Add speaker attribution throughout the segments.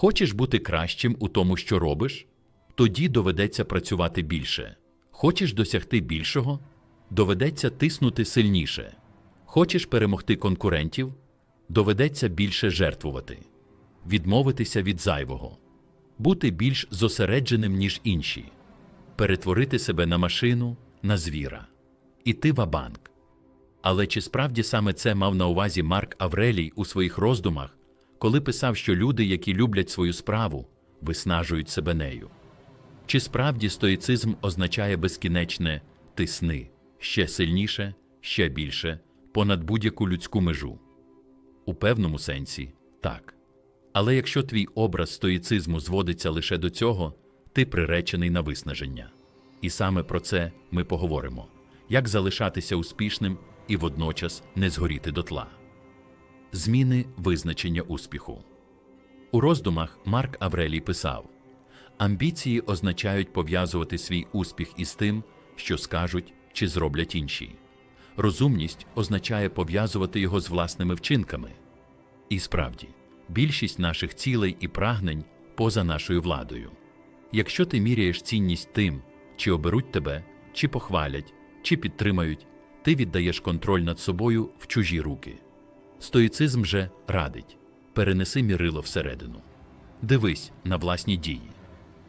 Speaker 1: Хочеш бути кращим у тому, що робиш? Тоді доведеться працювати більше. Хочеш досягти більшого? Доведеться тиснути сильніше. Хочеш перемогти конкурентів? Доведеться більше жертвувати, відмовитися від зайвого, бути більш зосередженим, ніж інші, перетворити себе на машину, на звіра, іти ва-банк. Але чи справді саме це мав на увазі Марк Аврелій у своїх роздумах, коли писав, що люди, які люблять свою справу, виснажують себе нею? Чи справді стоїцизм означає безкінечне тисни ще сильніше, ще більше, понад будь-яку людську межу? У певному сенсі так. Але якщо твій образ стоїцизму зводиться лише до цього, ти приречений на виснаження. І саме про це ми поговоримо: як залишатися успішним і водночас не згоріти дотла. Зміни визначення успіху. У роздумах Марк Аврелій писав: Амбіції означають пов'язувати свій успіх із тим, що скажуть чи зроблять інші. Розумність означає пов'язувати його з власними вчинками. І справді, більшість наших цілей і прагнень поза нашою владою. Якщо ти міряєш цінність тим, чи оберуть тебе, чи похвалять, чи підтримають, ти віддаєш контроль над собою в чужі руки. Стоїцизм же радить перенеси мірило всередину. Дивись на власні дії,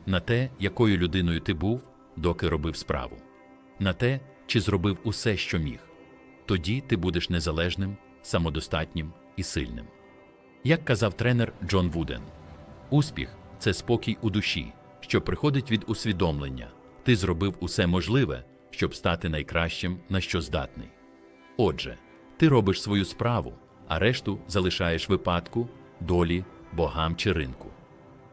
Speaker 1: на те, якою людиною ти був, доки робив справу, на те, чи зробив усе, що міг. Тоді ти будеш незалежним, самодостатнім і сильним. Як казав тренер Джон Вуден, успіх це спокій у душі, що приходить від усвідомлення. Ти зробив усе можливе, щоб стати найкращим, на що здатний. Отже, ти робиш свою справу, а решту залишаєш випадку, долі, богам чи ринку.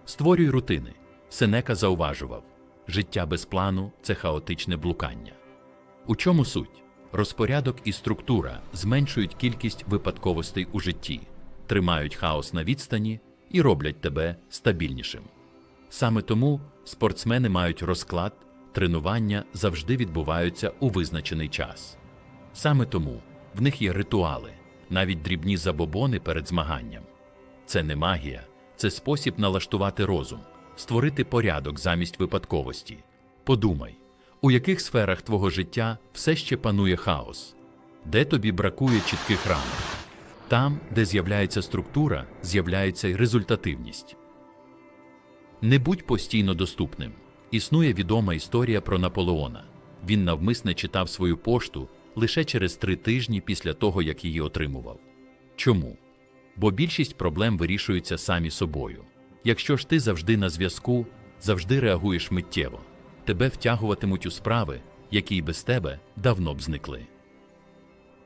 Speaker 1: Створюй рутини. Сенека зауважував життя без плану це хаотичне блукання. У чому суть? Розпорядок і структура зменшують кількість випадковостей у житті, тримають хаос на відстані і роблять тебе стабільнішим. Саме тому спортсмени мають розклад, тренування завжди відбуваються у визначений час. Саме тому в них є ритуали, навіть дрібні забобони перед змаганням. Це не магія, це спосіб налаштувати розум, створити порядок замість випадковості. Подумай, у яких сферах твого життя все ще панує хаос, де тобі бракує чітких рамок. Там, де з'являється структура, з'являється й результативність. Не будь постійно доступним. Існує відома історія про Наполеона. Він навмисне читав свою пошту лише через три тижні після того, як її отримував. Чому? Бо більшість проблем вирішуються самі собою. Якщо ж ти завжди на зв'язку, завжди реагуєш миттєво, тебе втягуватимуть у справи, які й без тебе давно б зникли.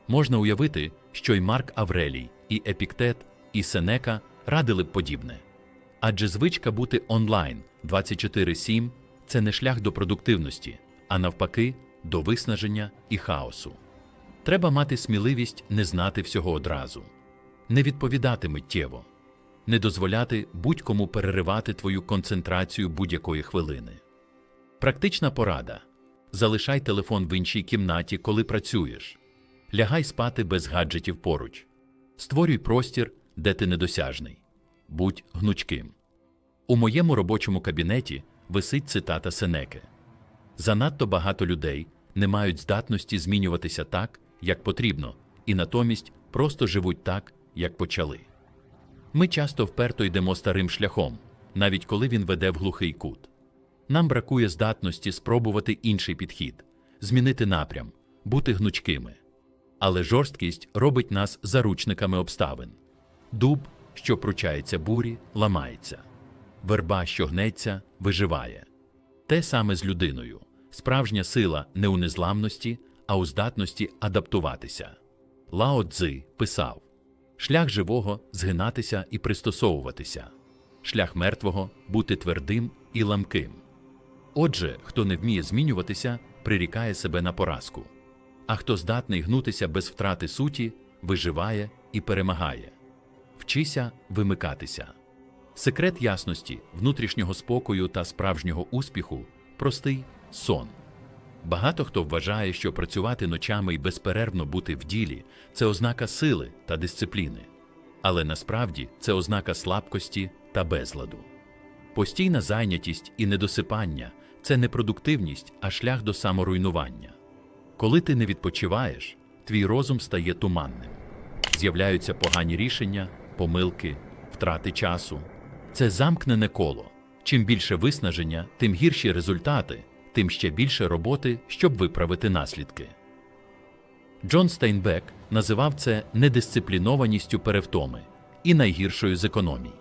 Speaker 1: Можна уявити, що й Марк Аврелій, і Епіктет, і Сенека радили б подібне. Адже звичка бути онлайн 24-7 – це не шлях до продуктивності, а навпаки, до виснаження і хаосу. Треба мати сміливість не знати всього одразу, не відповідати миттєво, не дозволяти будь-кому переривати твою концентрацію будь-якої хвилини. Практична порада: залишай телефон в іншій кімнаті, коли працюєш, лягай спати без гаджетів поруч, створюй простір, де ти недосяжний, будь гнучким. У моєму робочому кабінеті висить цитата Сенеки: Занадто багато людей не мають здатності змінюватися так, як потрібно, і натомість просто живуть так, як почали. Ми часто вперто йдемо старим шляхом, навіть коли він веде в глухий кут. Нам бракує здатності спробувати інший підхід, змінити напрям, бути гнучкими. Але жорсткість робить нас заручниками обставин. Дуб, що пручається бурі, ламається. Верба, що гнеться, виживає. Те саме з людиною. Справжня сила не у незламності, а у здатності адаптуватися. Лао Цзи писав: шлях живого згинатися і пристосовуватися, шлях мертвого бути твердим і ламким. Отже, хто не вміє змінюватися, прирікає себе на поразку, а хто здатний гнутися без втрати суті, виживає і перемагає. Вчися вимикатися. Секрет ясності, внутрішнього спокою та справжнього успіху простий сон. Багато хто вважає, що працювати ночами і безперервно бути в ділі це ознака сили та дисципліни. але насправді це ознака слабкості та безладу. Постійна зайнятість і недосипання це не продуктивність, а шлях до саморуйнування. Коли ти не відпочиваєш, твій розум стає туманним. З'являються погані рішення, помилки, втрати часу. Це замкнене коло. Чим більше виснаження, тим гірші результати, тим ще більше роботи, щоб виправити наслідки. Джон Стейнбек називав це недисциплінованістю перевтоми і найгіршою з економій.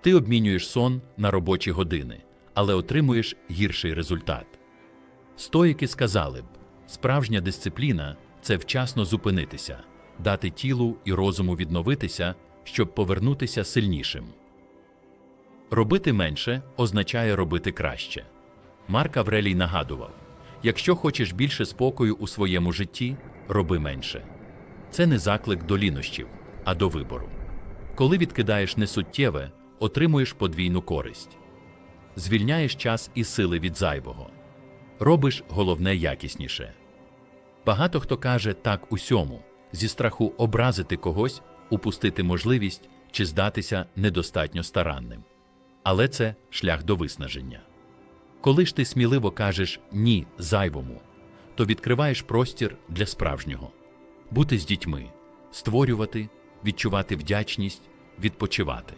Speaker 1: Ти обмінюєш сон на робочі години, але отримуєш гірший результат. Стоїки сказали б, справжня дисципліна це вчасно зупинитися, дати тілу і розуму відновитися, щоб повернутися сильнішим. Робити менше означає робити краще. Марк Аврелій нагадував: якщо хочеш більше спокою у своєму житті, роби менше. Це не заклик до лінощів, а до вибору. Коли відкидаєш несуттєве, отримуєш подвійну користь. Звільняєш час і сили від зайвого. Робиш головне якісніше. Багато хто каже так усьому, зі страху образити когось, упустити можливість чи здатися недостатньо старанним. Але це шлях до виснаження. Коли ж ти сміливо кажеш ні зайвому, то відкриваєш простір для справжнього бути з дітьми, створювати, відчувати вдячність, відпочивати.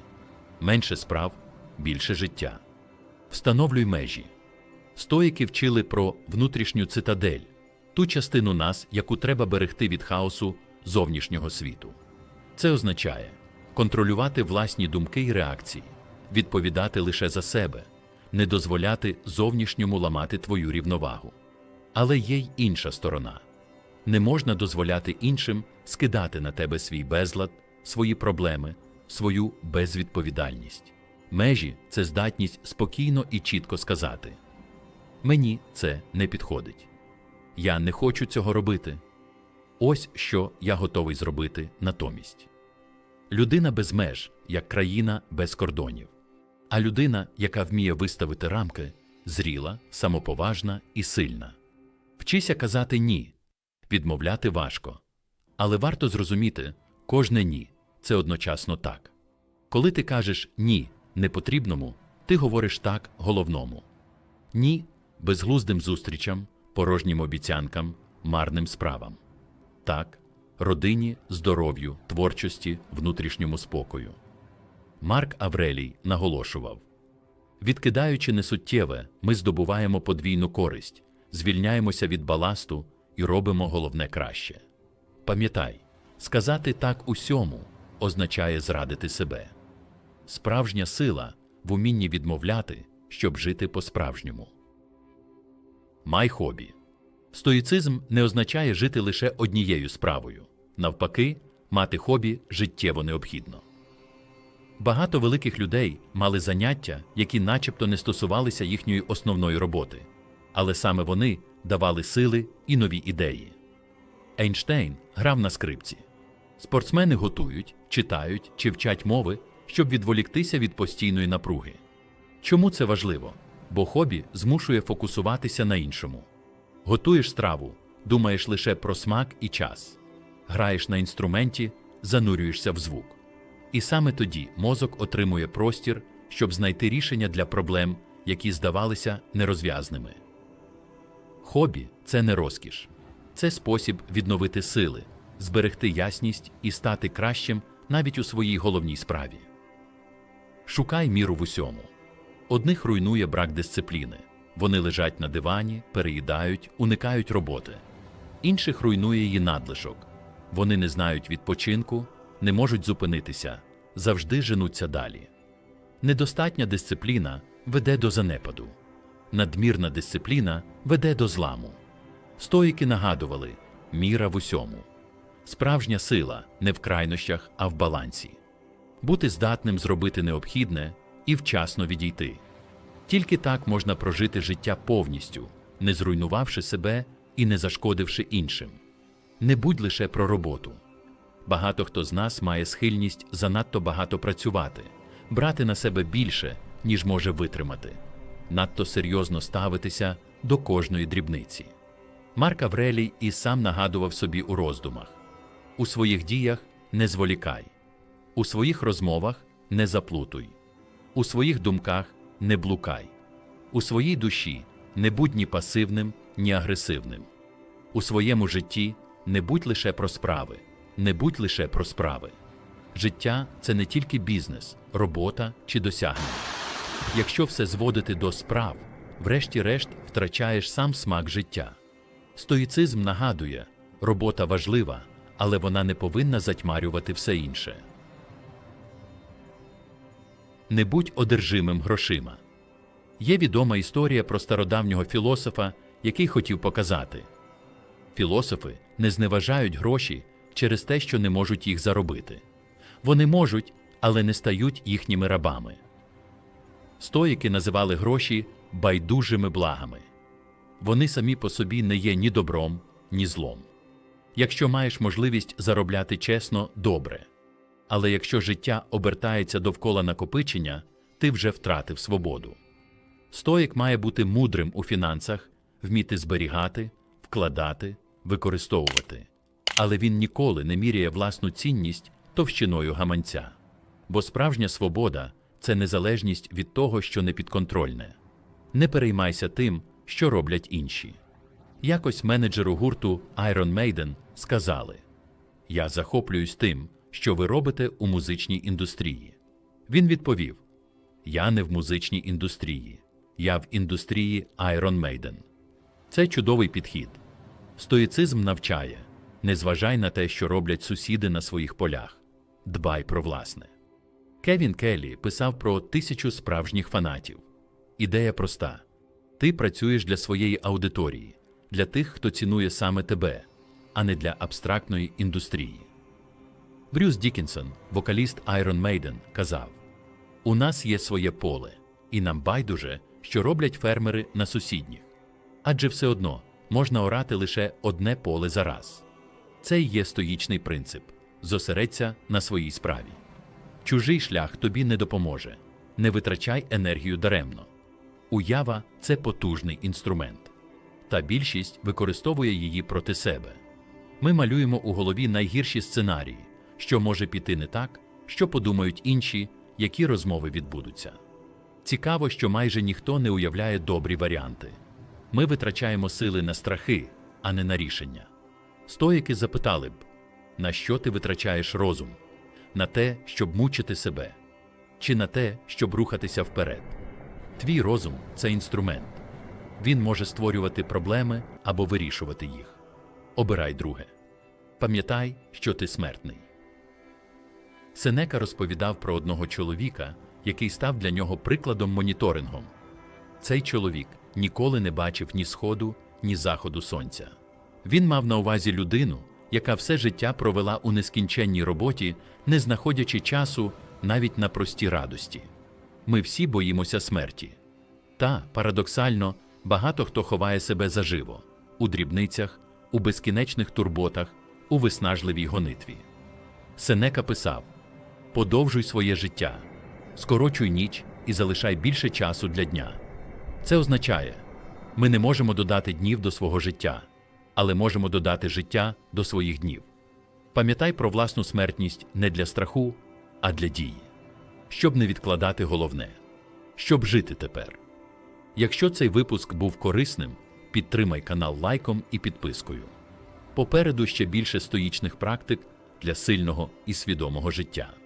Speaker 1: Менше справ, більше життя. Встановлюй межі. Стоїки вчили про внутрішню цитадель, ту частину нас, яку треба берегти від хаосу зовнішнього світу. Це означає контролювати власні думки і реакції, відповідати лише за себе, не дозволяти зовнішньому ламати твою рівновагу. Але є й інша сторона. Не можна дозволяти іншим скидати на тебе свій безлад, свої проблеми, свою безвідповідальність. Межі це здатність спокійно і чітко сказати: Мені це не підходить. Я не хочу цього робити. Ось що я готовий зробити натомість. Людина без меж, як країна без кордонів. А людина, яка вміє виставити рамки, зріла, самоповажна і сильна. Вчися казати ні, відмовляти важко. Але варто зрозуміти, кожне ні це одночасно так. Коли ти кажеш ні непотрібному, ти говориш так головному. Ні безглуздим зустрічам, порожнім обіцянкам, марним справам. Так, родині, здоров'ю, творчості, внутрішньому спокою. Марк Аврелій наголошував відкидаючи несуттєве, ми здобуваємо подвійну користь, звільняємося від баласту і робимо головне краще. Пам'ятай, сказати так усьому означає зрадити себе. Справжня сила в умінні відмовляти, щоб жити по-справжньому. Май хобі. Стоїцизм не означає жити лише однією справою. Навпаки, мати хобі життєво необхідно. Багато великих людей мали заняття, які начебто не стосувалися їхньої основної роботи, але саме вони давали сили і нові ідеї. Ейнштейн грав на скрипці. Спортсмени готують, читають чи вчать мови, щоб відволіктися від постійної напруги. Чому це важливо? Бо хобі змушує фокусуватися на іншому. Готуєш страву, думаєш лише про смак і час. Граєш на інструменті, занурюєшся в звук. І саме тоді мозок отримує простір, щоб знайти рішення для проблем, які здавалися нерозв'язними. Хобі це не розкіш, це спосіб відновити сили, зберегти ясність і стати кращим навіть у своїй головній справі. Шукай міру в усьому. Одних руйнує брак дисципліни. Вони лежать на дивані, переїдають, уникають роботи. Інших руйнує її надлишок. Вони не знають відпочинку, не можуть зупинитися, завжди женуться далі. Недостатня дисципліна веде до занепаду. Надмірна дисципліна веде до зламу. Стоїки нагадували міра в усьому. Справжня сила не в крайнощах, а в балансі. Бути здатним зробити необхідне і вчасно відійти. Тільки так можна прожити життя повністю, не зруйнувавши себе і не зашкодивши іншим. Не будь лише про роботу. Багато хто з нас має схильність занадто багато працювати, брати на себе більше, ніж може витримати, надто серйозно ставитися до кожної дрібниці. Марк Аврелій і сам нагадував собі у роздумах у своїх діях не зволікай, У своїх розмовах не заплутуй, у своїх думках не блукай, у своїй душі не будь ні пасивним, ні агресивним. У своєму житті не будь лише про справи, не будь лише про справи. Життя це не тільки бізнес, робота чи досягнення. Якщо все зводити до справ, врешті-решт втрачаєш сам смак життя. Стоїцизм нагадує, робота важлива, але вона не повинна затьмарювати все інше. Не будь одержимим грошима. Є відома історія про стародавнього філософа, який хотів показати. Філософи не зневажають гроші через те, що не можуть їх заробити. Вони можуть, але не стають їхніми рабами. Стоїки називали гроші байдужими благами. Вони самі по собі не є ні добром, ні злом. Якщо маєш можливість заробляти чесно, добре. Але якщо життя обертається довкола накопичення, ти вже втратив свободу. Стоїк має бути мудрим у фінансах, вміти зберігати, вкладати, використовувати. Але він ніколи не міряє власну цінність товщиною гаманця. Бо справжня свобода це незалежність від того, що не підконтрольне. Не переймайся тим, що роблять інші. Якось менеджеру гурту Iron Maiden сказали: Я захоплююсь тим, що ви робите у музичній індустрії. Він відповів: Я не в музичній індустрії, я в індустрії Iron Maiden. Це чудовий підхід. Стоїцизм навчає не зважай на те, що роблять сусіди на своїх полях, дбай про власне. Кевін Келлі писав про тисячу справжніх фанатів. Ідея проста: ти працюєш для своєї аудиторії, для тих, хто цінує саме тебе, а не для абстрактної індустрії. Брюс Дікінсон, вокаліст Iron Maiden, казав: У нас є своє поле, і нам байдуже, що роблять фермери на сусідніх. Адже все одно можна орати лише одне поле за раз. Це є стоїчний принцип зосередься на своїй справі. Чужий шлях тобі не допоможе. Не витрачай енергію даремно. Уява це потужний інструмент, та більшість використовує її проти себе. Ми малюємо у голові найгірші сценарії, що може піти не так, що подумають інші, які розмови відбудуться. Цікаво, що майже ніхто не уявляє добрі варіанти. Ми витрачаємо сили на страхи, а не на рішення. Стоїки запитали б, на що ти витрачаєш розум? На те, щоб мучити себе, чи на те, щоб рухатися вперед? Твій розум це інструмент. Він може створювати проблеми або вирішувати їх. Обирай друге. Пам'ятай, що ти смертний. Сенека розповідав про одного чоловіка, який став для нього прикладом моніторингом. Цей чоловік ніколи не бачив ні сходу, ні заходу сонця. Він мав на увазі людину, яка все життя провела у нескінченній роботі, не знаходячи часу навіть на прості радості. Ми всі боїмося смерті. Та, парадоксально, багато хто ховає себе заживо у дрібницях, у безкінечних турботах, у виснажливій гонитві. Сенека писав: Подовжуй своє життя, скорочуй ніч і залишай більше часу для дня. Це означає, ми не можемо додати днів до свого життя, але можемо додати життя до своїх днів. Пам'ятай про власну смертність не для страху, а для дії, щоб не відкладати головне, щоб жити тепер. Якщо цей випуск був корисним, підтримай канал лайком і підпискою. Попереду ще більше стоїчних практик для сильного і свідомого життя.